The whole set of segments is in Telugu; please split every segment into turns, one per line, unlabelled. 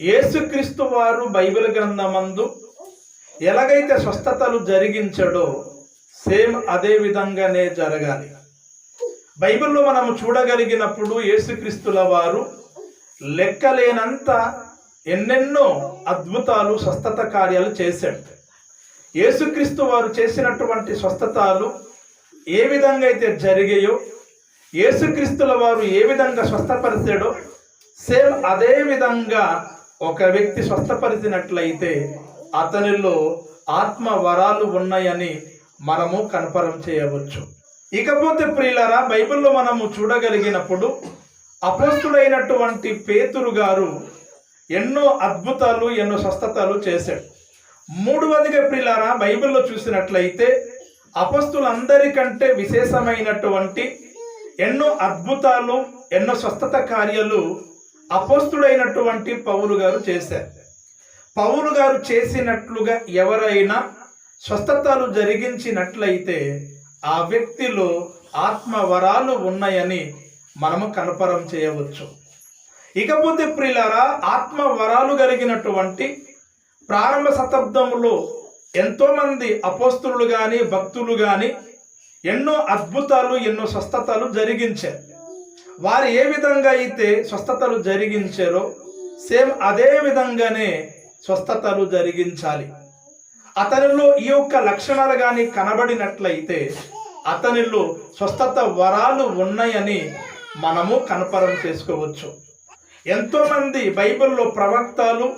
యేసుక్రీస్తు వారు బైబిల్ గ్రంథమందు ఎలాగైతే స్వస్థతలు జరిగించడో సేమ్ అదే విధంగానే జరగాలి. బైబిల్లో మనము చూడగలిగినప్పుడు యేసుక్రీస్తుల వారు లెక్కలేనంత ఎన్నెన్నో అద్భుతాలు స్వస్థత కార్యాలు చేశాడు యేసుక్రీస్తు వారు చేసినటువంటి స్వస్థతాలు ఏ విధంగా అయితే జరిగాయో యేసుక్రీస్తుల వారు ఏ విధంగా స్వస్థపరిచాడో సేమ్ అదే విధంగా ఒక వ్యక్తి స్వస్థపరిచినట్లయితే అతనిలో ఆత్మ వరాలు ఉన్నాయని మనము కన్ఫర్మ్ చేయవచ్చు. ఇకపోతే ప్రియులరా బైబిల్లో మనము చూడగలిగినప్పుడు అపోస్తుడైనటువంటి పేతురు గారు ఎన్నో అద్భుతాలు ఎన్నో స్వస్థతలు చేశాడు. మూడవదిగా ప్రియులారా బైబిల్లో చూసినట్లయితే అపస్తులందరికంటే విశేషమైనటువంటి ఎన్నో అద్భుతాలు ఎన్నో స్వస్థత కార్యాలు అపోస్తుడైనటువంటి పౌలు గారు చేశారు. పౌలు గారు చేసినట్లుగా ఎవరైనా స్వస్థతలు జరిగించినట్లయితే ఆ వ్యక్తిలో ఆత్మవరాలు ఉన్నాయని మనము కనపరం చేయవచ్చు. ఇకపోతే ప్రిలారా ఆత్మ వరాలు కలిగినటువంటి ప్రారంభ శతాబ్దంలో ఎంతోమంది అపోస్తులు కానీ భక్తులు కానీ ఎన్నో అద్భుతాలు ఎన్నో స్వస్థతలు జరిగించారు. వారు ఏ విధంగా అయితే స్వస్థతలు జరిగించారో సేమ్ అదే విధంగానే స్వస్థతలు జరిగించాలి. అతనిలో ఈ యొక్క లక్షణాలు కానీ కనబడినట్లయితే అతనిలో స్వస్థత వరాలు ఉన్నాయని మనము కనపరం చేసుకోవచ్చు. ఎంతోమంది బైబిల్లో ప్రవక్తలు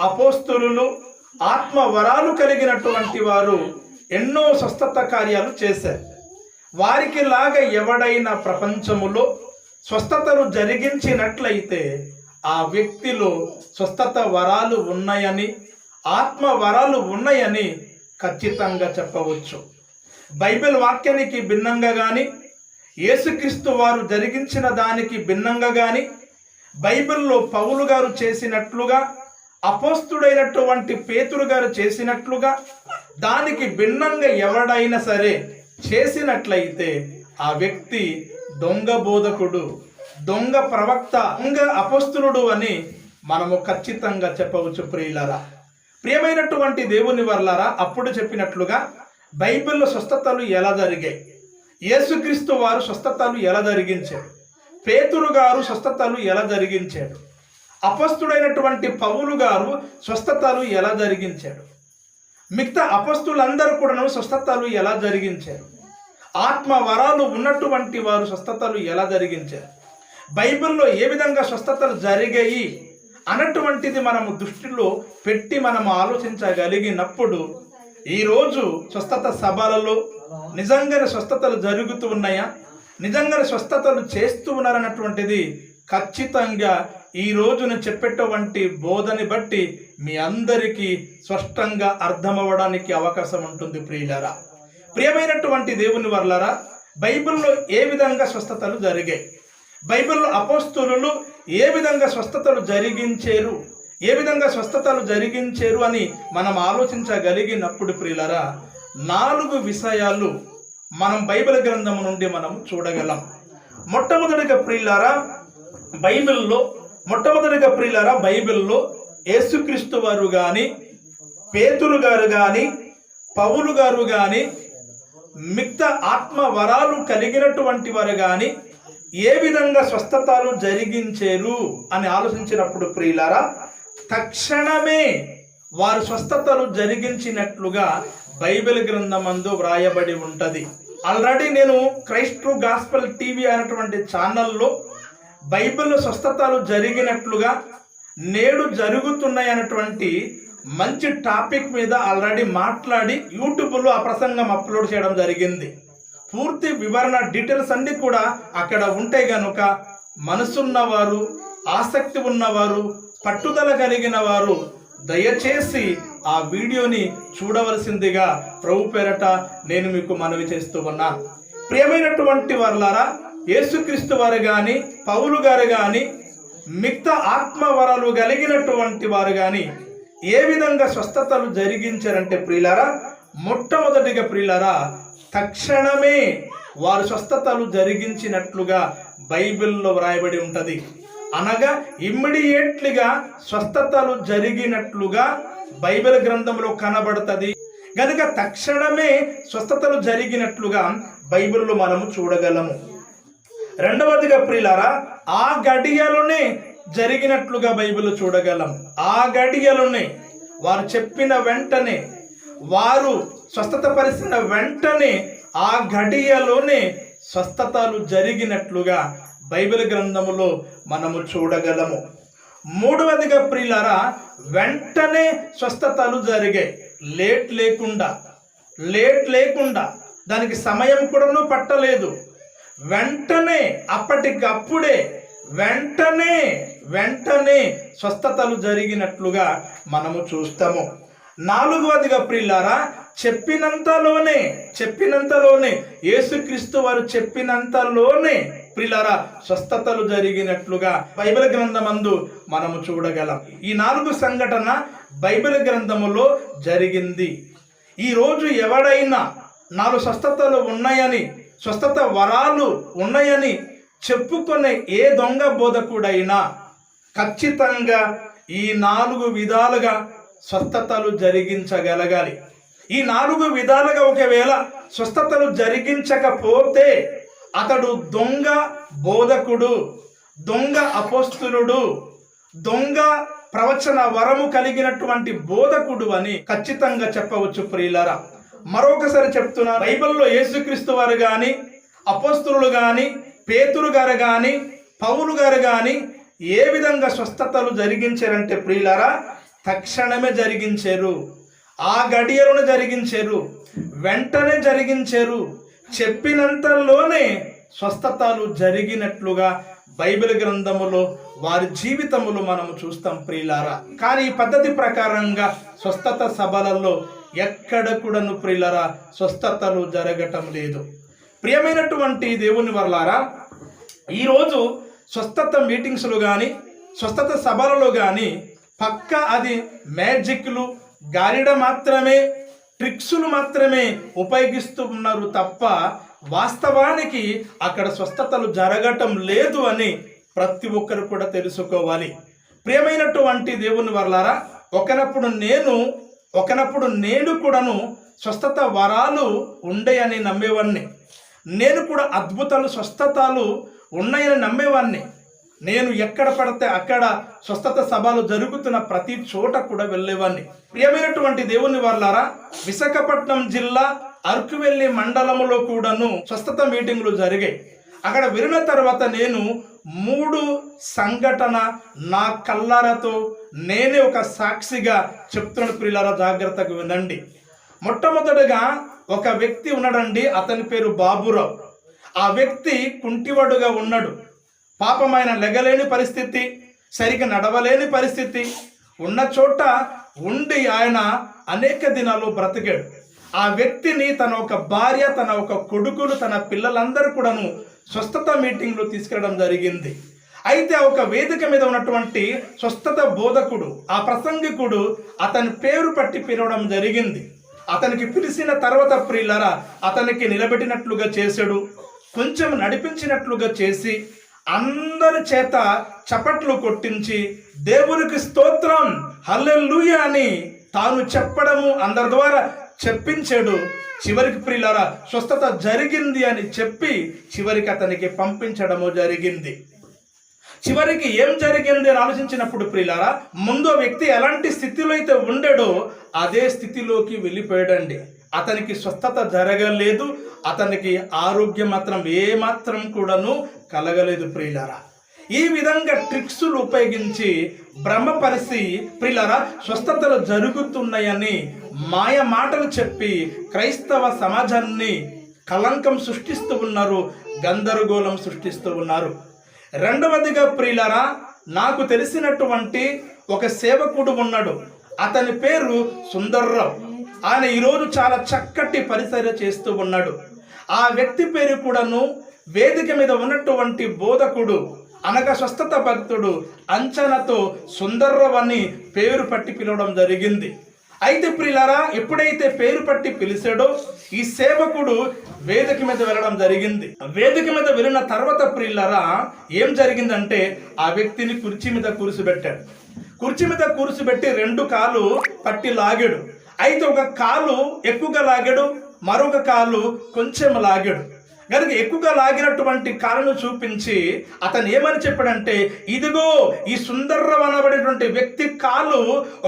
అపోస్తులు ఆత్మ వరాలు కలిగినటువంటి వారు ఎన్నో స్వస్థత కార్యాలు చేశారు. వారికి లాగా ఎవడైనా ప్రపంచములో స్వస్థతను జరిగించినట్లయితే ఆ వ్యక్తిలో స్వస్థత వరాలు ఉన్నాయని ఆత్మ వరాలు ఉన్నాయని ఖచ్చితంగా చెప్పవచ్చు. బైబిల్ వాక్యానికి భిన్నంగా కానీ యేసుక్రీస్తు వారు జరిగించిన దానికి భిన్నంగా కానీ బైబిల్లో పౌలు గారు చేసినట్లుగా అపోస్తుడైనటువంటి పేతురు గారు చేసినట్లుగా దానికి భిన్నంగా ఎవడైనా సరే చేసినట్లయితే ఆ వ్యక్తి దొంగ బోధకుడు దొంగ ప్రవక్త దొంగ అపస్తులుడు అని మనము ఖచ్చితంగా చెప్పవచ్చు ప్రియులరా. ప్రియమైనటువంటి దేవుని వర్లారా అప్పుడు చెప్పినట్లుగా బైబిల్లో స్వస్థతలు ఎలా జరిగాయి? యేసుక్రీస్తు వారు స్వస్థతలు ఎలా జరిగించాడు పేతురు గారు స్వస్థతలు ఎలా జరిగించాడు అపస్తుడైనటువంటి పౌలు గారు స్వస్థతలు ఎలా జరిగించాడు మిగతా అపస్తులందరూ కూడాను స్వస్థతలు ఎలా జరిగించారు? ఆత్మ వరాలు ఉన్నటువంటి వారు స్వస్థతలు ఎలా జరిగించారు బైబిల్లో ఏ విధంగా స్వస్థతలు జరిగాయి అన్నటువంటిది మనము దృష్టిలో పెట్టి మనం ఆలోచించగలిగినప్పుడు ఈరోజు స్వస్థత సభలలో నిజంగానే స్వస్థతలు జరుగుతూ ఉన్నాయా? నిజంగానే స్వస్థతలు చేస్తూ ఉన్నారన్నటువంటిది ఖచ్చితంగా ఈ రోజున చెప్పేటువంటి బోధని బట్టి మీ అందరికీ స్పష్టంగా అర్థమవ్వడానికి అవకాశం ఉంటుంది ప్రియులరా. ప్రియమైనటువంటి దేవుని వర్లరా బైబిల్లో ఏ విధంగా స్వస్థతలు జరిగాయి? బైబిల్లో అపోస్తులు ఏ విధంగా స్వస్థతలు జరిగించారు? ఏ విధంగా స్వస్థతలు జరిగించారు అని మనం ఆలోచించగలిగినప్పుడు ప్రియులరా నాలుగు విషయాలు మనం బైబిల్ గ్రంథం నుండి మనం చూడగలం. మొట్టమొదటిగా ప్రియులారా బైబిల్లో మొట్టమొదటిగా ప్రియులారా బైబిల్లో యేసుక్రీస్తు వారు కానీ పేతురు గారు కానీ పౌలు గారు కానీ మిగతా ఆత్మ వరాలు కలిగినటువంటి వారు కానీ ఏ విధంగా స్వస్థతలు జరిగించారు అని ఆలోచించినప్పుడు ప్రియులారా తక్షణమే వారు స్వస్థతలు జరిగించినట్లుగా బైబిల్ గ్రంథమందు వ్రాయబడి ఉంటుంది. ఆల్రెడీ నేను క్రైస్ట్రు గాస్పల్ టీవీ అనేటువంటి ఛానల్లో బైబిల్ స్వస్థతలు జరిగినట్లుగా నేడు జరుగుతున్నాయి అన్నటువంటి మంచి టాపిక్ మీద ఆల్రెడీ మాట్లాడి యూట్యూబ్లో ఆ ప్రసంగం అప్లోడ్ చేయడం జరిగింది. పూర్తి వివరణ డీటెయిల్స్ అన్ని కూడా అక్కడ ఉంటే గనుక మనసున్నవారు ఆసక్తి ఉన్నవారు పట్టుదల కలిగిన వారు దయచేసి ఆ వీడియోని చూడవలసిందిగా ప్రభు పేరట నేను మీకు మనవి చేస్తూ ఉన్నా. ప్రియమైనటువంటి వర్లారా యేసుక్రీస్తు వారు కానీ పౌలు గారు కానీ మిగతా ఆత్మవరాలు కలిగినటువంటి వారు కానీ ఏ విధంగా స్వస్థతలు జరిగించారంటే ప్రియులారా? మొట్టమొదటిగా ప్రియులారా తక్షణమే వారు స్వస్థతలు జరిగించినట్లుగా బైబిల్లో వ్రాయబడి ఉంటుంది. అనగా ఇమ్మీడియట్లీగా స్వస్థతలు జరిగినట్లుగా బైబిల్ గ్రంథంలో కనబడుతుంది. కనుక తక్షణమే స్వస్థతలు జరిగినట్లుగా బైబిల్లో మనము చూడగలము. రెండవదిగా ప్రియులారా ఆ గడియలోనే జరిగినట్లుగా బైబిల్ చూడగలం. ఆ గడియలోనే వారు చెప్పిన వెంటనే వారు స్వస్థత పరిచిన వెంటనే ఆ గడియలోనే స్వస్థతలు జరిగినట్లుగా బైబిల్ గ్రంథములో మనము చూడగలము. మూడవదిగా ప్రియులరా వెంటనే స్వస్థతలు జరిగాయి లేట్ లేకుండా లేట్ లేకుండా దానికి సమయం కూడాను పట్టలేదు. వెంటనే అప్పటికప్పుడే వెంటనే వెంటనే స్వస్థతలు జరిగినట్లుగా మనము చూస్తాము. నాలుగవదిగా ప్రిల్లారా చెప్పినంతలోనే చెప్పినంతలోనే యేసుక్రీస్తు వారు చెప్పినంతలోనే ప్రిలారా స్వస్థతలు జరిగినట్లుగా బైబిల్ గ్రంథమందు మనము చూడగలం. ఈ నాలుగు సంఘటన బైబిల్ గ్రంథములో జరిగింది. ఈరోజు ఎవడైనా నాలుగు స్వస్థతలు ఉన్నాయని స్వస్థత వరాలు ఉన్నాయని చెప్పుకునే ఏ దొంగ బోధకుడైనా ఖచ్చితంగా ఈ నాలుగు విధాలుగా స్వస్థతలు జరిగించగలగాలి. ఈ నాలుగు విధాలుగా ఒకవేళ స్వస్థతలు జరిగించకపోతే అతడు దొంగ బోధకుడు దొంగ అపోస్తులుడు దొంగ ప్రవచన వరము కలిగినటువంటి బోధకుడు అని ఖచ్చితంగా చెప్పవచ్చు ప్రియులరా. మరొకసారి చెప్తున్నా బైబిల్లో యేసుక్రీస్తు వారు కానీ అపోస్తులు కానీ పేతురు గారు కానీ పౌలు గారు కానీ ఏ విధంగా స్వస్థతలు జరిగించారంటే ప్రియులారా తక్షణమే జరిగించారు. ఆ గడియలను జరిగించారు. వెంటనే జరిగించారు. చెప్పినంతలోనే స్వస్థతలు జరిగినట్లుగా బైబిల్ గ్రంథములో వారి జీవితములు మనము చూస్తాం ప్రియులారా. కానీ ఈ పద్ధతి ప్రకారంగా స్వస్థత సభలలో ఎక్కడ కూడాను ప్రియులరా స్వస్థతలు జరగటం లేదు. ప్రియమైనటువంటి దేవుని వర్లారా ఈరోజు స్వస్థత మీటింగ్స్లో కానీ స్వస్థత సభలలో కానీ పక్క అది మ్యాజిక్లు గాలిడ మాత్రమే ట్రిక్సులు మాత్రమే ఉపయోగిస్తున్నారు తప్ప వాస్తవానికి అక్కడ స్వస్థతలు జరగటం లేదు అని ప్రతి ఒక్కరు కూడా తెలుసుకోవాలి. ప్రియమైనటువంటి దేవుని వర్లారా ఒకనప్పుడు నేను ఒకనప్పుడు నేను కూడాను స్వస్థత వరాలు ఉండేయని నమ్మేవాడిని నేను కూడా అద్భుతాలు స్వస్థతలు ఉన్నాయని నమ్మేవాడిని నేను ఎక్కడ పడితే అక్కడ స్వస్థత సభలు జరుగుతున్న ప్రతి చోట కూడా వెళ్ళేవాడిని ప్రియమైనటువంటి దేవుని వర్లారా విశాఖపట్నం జిల్లా అరకువెల్లి మండలంలో కూడాను స్వస్థత మీటింగ్లు జరిగాయి. అక్కడ విరిన తర్వాత నేను మూడు సంఘటన నా కళ్ళారతో నేనే ఒక సాక్షిగా చెప్తున్న ప్రియులారా జాగ్రత్తగా వినండి. మొట్టమొదటిగా ఒక వ్యక్తి ఉన్నాడండి అతని పేరు బాబురావు. ఆ వ్యక్తి కుంటివాడుగా ఉన్నాడు. పాపం ఆయన లెగలేని పరిస్థితి సరిగ్గా నడవలేని పరిస్థితి. ఉన్న చోట ఉండి ఆయన అనేక దినాలు బ్రతికాడు. ఆ వ్యక్తిని తన ఒక భార్య తన ఒక కొడుకులు తన పిల్లలందరూ కూడాను స్వస్థత మీటింగ్లో తీసుకెళ్ళడం జరిగింది. అయితే ఒక వేదిక మీద ఉన్నటువంటి స్వస్థత బోధకుడు ఆ ప్రసంగికుడు అతని పేరు పట్టి పిలవడం జరిగింది. అతనికి పిలిచిన తర్వాత ప్రియులరా అతనికి నిలబెట్టినట్లుగా చేశాడు. కొంచెం నడిపించినట్లుగా చేసి అందరి చేత చప్పట్లు కొట్టించి దేవునికి స్తోత్రం హల్లెల్లుయ అని తాను చెప్పడము అందరి ద్వారా చెప్పించాడు. చివరికి ప్రియులారా స్వస్థత జరిగింది అని చెప్పి చివరికి అతనికి పంపించడము జరిగింది. చివరికి ఏం జరిగింది అని ఆలోచించినప్పుడు ప్రియులారా ముందు వ్యక్తి ఎలాంటి స్థితిలో అయితే ఉండడో అదే స్థితిలోకి వెళ్ళిపోయాడండి. అతనికి స్వస్థత జరగలేదు అతనికి ఆరోగ్యం మాత్రం ఏమాత్రం కూడాను కలగలేదు ప్రియులారా. ఈ విధంగా ట్రిక్స్లు ఉపయోగించి భ్రమపరిచి ప్రియులారా స్వస్థతలు జరుగుతున్నాయని మాయ మాటలు చెప్పి క్రైస్తవ సమాజాన్ని కలంకం సృష్టిస్తూ ఉన్నారు గందరగోళం సృష్టిస్తూ ఉన్నారు. రెండవదిగా ప్రియులారా నాకు తెలిసినటువంటి ఒక సేవకుడు ఉన్నాడు. అతని పేరు సుందర్రావు. ఆయన ఈరోజు చాలా చక్కటి పరిచర్య చేస్తూ ఉన్నాడు. ఆ వ్యక్తి పేరు కూడాను వేదిక మీద ఉన్నటువంటి బోధకుడు అనగా స్వస్థత భక్తుడు అంచనతో సుందర్రవ్ అని పేరు పట్టి పిలవడం జరిగింది. అయితే ప్రియులారా ఎప్పుడైతే పేరు పట్టి పిలిచాడో ఈ సేవకుడు వేదిక మీద వెళ్ళడం జరిగింది. వేదిక మీద వెళ్ళిన తర్వాత ప్రియులారా ఏం జరిగిందంటే ఆ వ్యక్తిని కుర్చీ మీద కూర్చోబెట్టాడు. కుర్చీ మీద కూర్చోబెట్టి రెండు కాలు పట్టి లాగాడు. అయితే ఒక కాలు ఎక్కువగా లాగాడు మరొక కాలు కొంచెం లాగాడు. కనుక ఎక్కువగా లాగినటువంటి కాలను చూపించి అతను ఏమని చెప్పాడంటే ఇదిగో ఈ సుందర్రం అనబడేటువంటి వ్యక్తి కాలు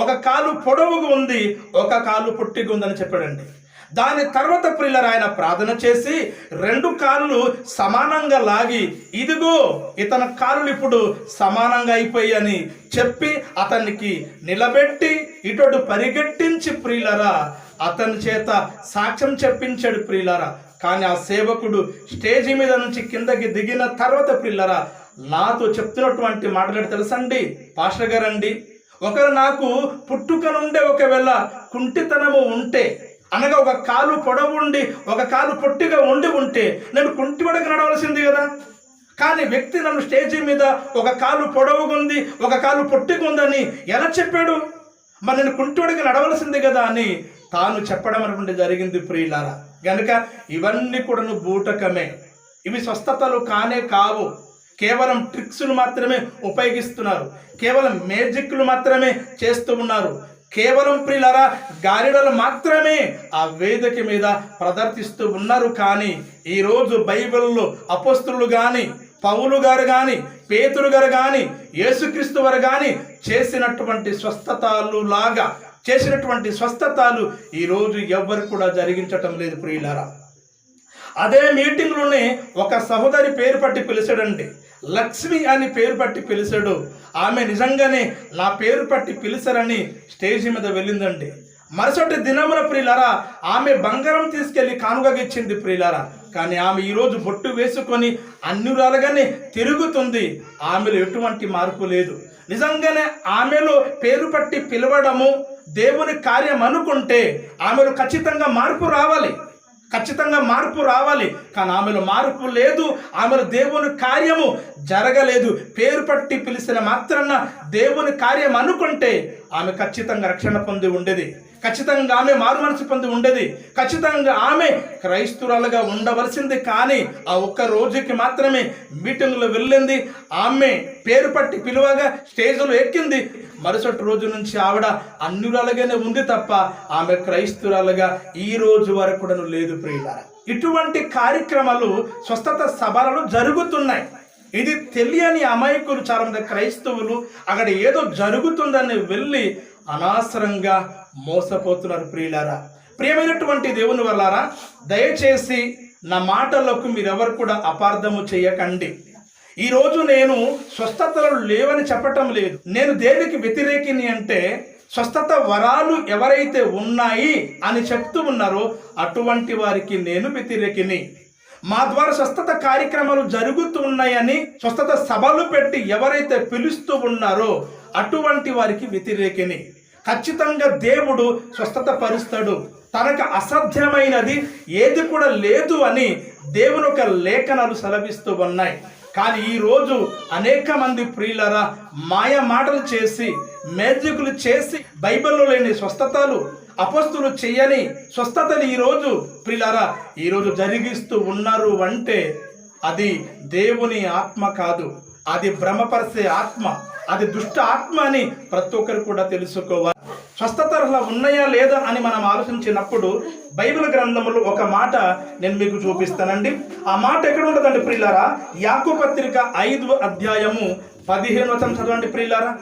ఒక కాలు పొడవుగా ఉంది ఒక కాలు పొట్టిగా ఉందని చెప్పాడండి. దాని తర్వాత ప్రిల్లర్ ఆయన ప్రార్థన చేసి రెండు కాళ్ళు సమానంగా లాగి ఇదిగో ఇతని కాళ్ళు ఇప్పుడు సమానంగా అయిపోయాయని చెప్పి అతనికి నిలబెట్టి ఇటు పరిగెట్టించి ప్రియులరా అతని చేత సాక్ష్యం చెప్పించాడు ప్రియులరా కానీ ఆ సేవకుడు స్టేజి మీద నుంచి కిందకి దిగిన తర్వాత ప్రిల్లరా నాతో చెప్తున్నటువంటి మాటలు తెలుసండి? పాస్టర్ గారండి ఒకరు నాకు పుట్టుక నుండే ఒకవేళ కుంటితనము ఉంటే అనగా ఒక కాలు పొడవు ఉండి ఒక కాలు పొట్టిగా ఉండి ఉంటే నేను కుంటిపడక నడవలసింది కదా. కానీ వ్యక్తి నన్ను స్టేజీ మీద ఒక కాలు పొడవుగా ఉంది ఒక కాలు పొట్టిగా ఉందని ఎలా చెప్పాడు? మరి నేను కుంటివాడికి నడవలసింది కదా అని తాను చెప్పడం అనుకుంటే జరిగింది ప్రియులారా. గనుక ఇవన్నీ కూడాను బూటకమే. ఇవి స్వస్థతలు కానే కావు. కేవలం ట్రిక్స్లు మాత్రమే ఉపయోగిస్తున్నారు. కేవలం మేజిక్లు మాత్రమే చేస్తూ ఉన్నారు. కేవలం ప్రిలరా గాలిడలు మాత్రమే ఆ వేదిక మీద ప్రదర్శిస్తూ ఉన్నారు కానీ ఈరోజు బైబిల్లో అపస్తులు కానీ పౌలు గారు కానీ పేతురు గారు కానీ యేసుక్రీస్తు వారు కానీ చేసినటువంటి స్వస్థతలు లాగా చేసినటువంటి స్వస్థతలు ఈరోజు ఎవ్వరు కూడా జరిగించటం లేదు ప్రియులారా. అదే మీటింగ్లోనే ఒక సహోదరి పేరు పట్టి పిలిచాడండి. లక్ష్మి అని పేరు పట్టి పిలిచాడు. ఆమె నిజంగానే నా పేరు పట్టి పిలిచారని స్టేజ్ మీద వెళ్ళిందండి. మరుసటి దినమున ప్రియులారా ఆమె బంగారం తీసుకెళ్ళి కానుగగా ఇచ్చింది ప్రియులారా. కానీ ఆమె ఈరోజు బొట్టు వేసుకొని అన్యురాలుగానే తిరుగుతుంది. ఆమెలో ఎటువంటి మార్పు లేదు. నిజంగానే ఆమెలో పేరు పట్టి పిలవడము దేవుని కార్యం అనుకుంటే ఆమెలో ఖచ్చితంగా మార్పు రావాలి. ఖచ్చితంగా మార్పు రావాలి. కానీ ఆమెలో మార్పు లేదు. ఆమెలో దేవుని కార్యము జరగలేదు. పేరు పట్టి పిలిచిన మాత్రాన దేవుని కార్యం అనుకుంటే ఆమె ఖచ్చితంగా రక్షణ పొంది ఉండేది. ఖచ్చితంగా ఆమె మారు మనసు పొంది ఉండేది. ఖచ్చితంగా ఆమె క్రైస్తురాలుగా ఉండవలసింది కానీ ఆ ఒక్క రోజుకి మాత్రమే మీటింగ్లో వెళ్ళింది. ఆమె పేరు పట్టి పిలువగా స్టేజ్లో ఎక్కింది. మరుసటి రోజు నుంచి ఆవిడ అన్యురాలుగానే ఉంది తప్ప ఆమె క్రైస్తురాలుగా ఈ రోజు వరకు కూడా లేదు ప్రియులారా. ఇటువంటి కార్యక్రమాలు స్వస్థత సభలలో జరుగుతున్నాయి. ఇది తెలియని అమాయకులు చాలా మంది క్రైస్తవులు అక్కడ ఏదో జరుగుతుందని వెళ్ళి అనవసరంగా మోసపోతున్నారు ప్రియులారా. ప్రియమైనటువంటి దేవుని వల్లారా దయచేసి నా మాటలకు మీరెవరు కూడా అపార్థము చేయకండి. ఈరోజు నేను స్వస్థతలు లేవని చెప్పటం లేదు. నేను దేనికి వ్యతిరేకిని అంటే స్వస్థత వరాలు ఎవరైతే ఉన్నాయి అని చెప్తూ ఉన్నారో అటువంటి వారికి నేను వ్యతిరేకిని. మా ద్వారా స్వస్థత కార్యక్రమాలు జరుగుతున్నాయని స్వస్థత సభలు పెట్టి ఎవరైతే పిలుస్తూ ఉన్నారో అటువంటి వారికి వ్యతిరేకిని. ఖచ్చితంగా దేవుడు స్వస్థత పరుస్తాడు తనకు అసాధ్యమైనది ఏది కూడా లేదు అని దేవుని ఒక లేఖనాలు సెలవిస్తూ ఉన్నాయి. కానీ ఈరోజు అనేక మంది ప్రియులరా మాయ మాటలు చేసి మేజికులు చేసి బైబిల్లో లేని స్వస్థతలు అపస్తులు చేయని స్వస్థతలు ఈరోజు ప్రియులరా ఈరోజు జరిగిస్తూ ఉన్నారు అంటే అది దేవుని ఆత్మ కాదు. అది భ్రమపరిచే ఆత్మ. అది దుష్ట ఆత్మ అని ప్రతి ఒక్కరు కూడా తెలుసుకోవాలి. స్వస్థతలు ఉన్నాయా లేదా అని మనం ఆలోచించినప్పుడు బైబిల్ గ్రంథంలో ఒక మాట నేను మీకు చూపిస్తానండి. ఆ మాట ఎక్కడ ఉంటుందండి ప్రియులారా? యాకు పత్రిక ఐదు అధ్యాయము పదిహేను వచనం చదవండి ప్రియులారా.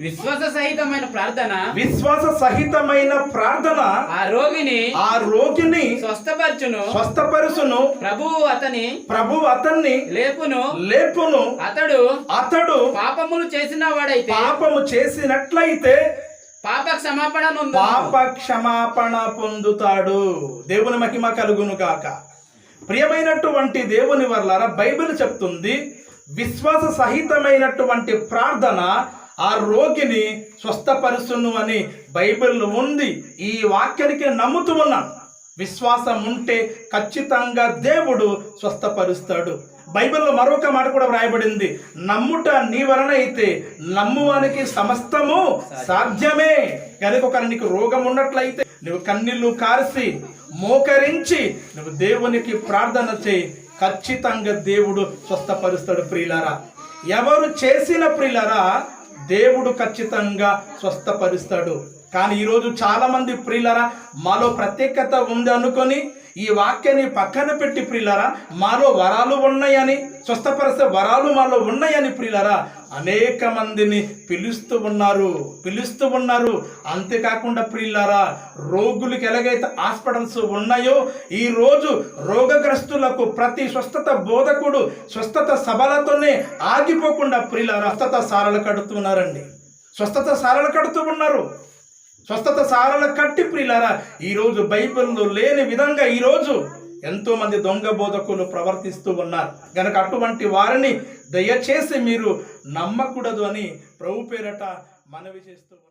విశ్వాస సహితమైన ప్రార్థన.
విశ్వాస సహితమైన ప్రార్థన
ఆ రోగిని
ఆ రోగిని
స్వస్థపరచును.
స్వస్థపరుసును
ప్రభువు అతని
ప్రభు అతన్ని
లేపును.
లేపును.
అతడు
అతడు
పాపములు చేసిన వాడైతే
పాపము చేసినట్లయితే
పాప క్షమాపణ.
పాప క్షమాపణ పొందుతాడు. దేవుని మహిమ కలుగును కాక ప్రియమైనటువంటి దేవుని వల్ల బైబిల్ చెప్తుంది విశ్వాస సహితమైనటువంటి ప్రార్థన ఆ రోగిని స్వస్థపరుచును అని బైబిల్ ఉంది. ఈ వాక్యానికి నమ్ముతూ ఉన్నాను. విశ్వాసం ఉంటే ఖచ్చితంగా దేవుడు స్వస్థపరుస్తాడు. బైబిల్లో మరొక మాట కూడా వ్రాయబడింది. నమ్ముట నీ వలన అయితే నమ్మువానికి సమస్తము సాధ్యమే. కనుక ఒక నీకు రోగం ఉన్నట్లయితే నువ్వు కన్నీళ్ళు కార్చి మోకరించి నువ్వు దేవునికి ప్రార్థన చేయి. ఖచ్చితంగా దేవుడు స్వస్థపరుస్తాడు ప్రియులారా. ఎవరు చేసిన ప్రియులారా దేవుడు ఖచ్చితంగా స్వస్థపరుస్తాడు. కానీ ఈరోజు చాలామంది ప్రియులరా మాలో ప్రత్యేకత ఉంది అనుకొని ఈ వాక్యాన్ని పక్కన పెట్టి ప్రియులరా మాలో వరాలు ఉన్నాయని స్వస్థపరిచే వరాలు మాలో ఉన్నాయని ప్రియులరా అనేక మందిని పిలుస్తూ ఉన్నారు పిలుస్తూ ఉన్నారు. అంతేకాకుండా ప్రియులారా రోగులకు ఎలాగైతే హాస్పిటల్స్ ఉన్నాయో ఈరోజు రోగగ్రస్తులకు ప్రతి స్వస్థత బోధకుడు స్వస్థత సభలతోనే ఆగిపోకుండా ప్రియులారా స్వస్థత సారలు కడుతున్నారండి స్వస్థత సారలు కడుతూ ఉన్నారు. స్వస్థత సారల కట్టి ప్రియులారా ఈరోజు బైబిల్లో లేని విధంగా ఈరోజు ఎంతో మంది దొంగ బోధకులు ప్రవర్తిస్తూ ఉన్నారు గనక అటువంటి వారిని దయచేసి మీరు నమ్మకూడదు అని ప్రభు పేరట మనవి చేస్తూ ఉన్నారు.